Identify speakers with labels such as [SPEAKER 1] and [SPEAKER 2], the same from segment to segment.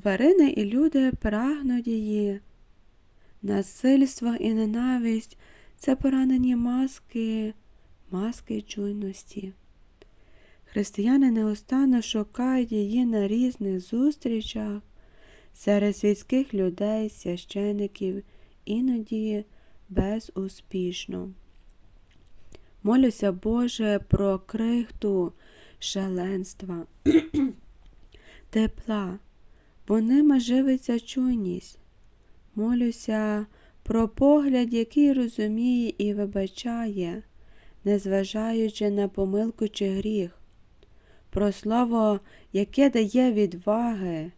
[SPEAKER 1] Тварини і люди прагнуть її. Насильство і ненависть це поранені маски, маски чуйності. Християни неустанно шукають її на різних зустрічах серед світських людей, священиків, іноді безуспішно. Молюся, Боже, про крихту шаленства, тепла, бо ними живиться чуйність. Молюся про погляд, який розуміє і вибачає, незважаючи на помилку чи гріх, про слово, яке дає відваги,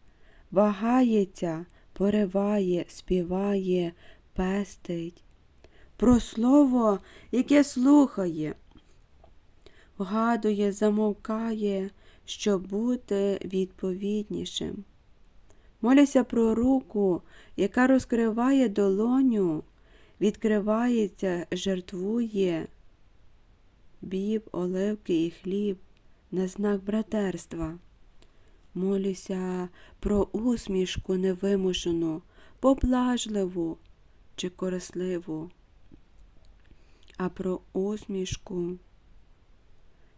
[SPEAKER 1] вагається, пориває, співає, пестить, про слово, яке слухає, вгадує, замовкає, щоб бути відповіднішим. Молюся про руку, яка розкриває долоню, відкривається, жертвує біб, оливки і хліб на знак братерства. Молюся про усмішку невимушену, поблажливу чи корисливу, а про усмішку,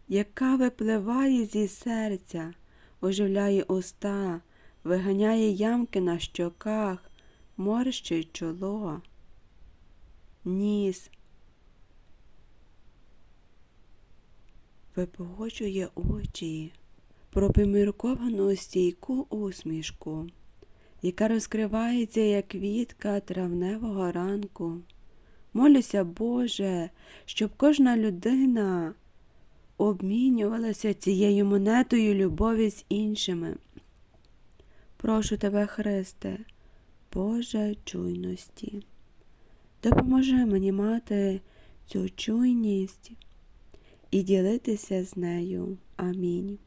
[SPEAKER 1] яка випливає зі серця, оживляє уста, виганяє ямки на щоках, морщить чоло, ніс, випогоджує очі, про помірковану стійку усмішку, яка розкривається, як квітка травневого ранку. Молюся, Боже, щоб кожна людина обмінювалася цією монетою любові з іншими. Прошу тебе, Христе, Боже чуйності. Допоможи мені мати цю чуйність і ділитися з нею. Амінь.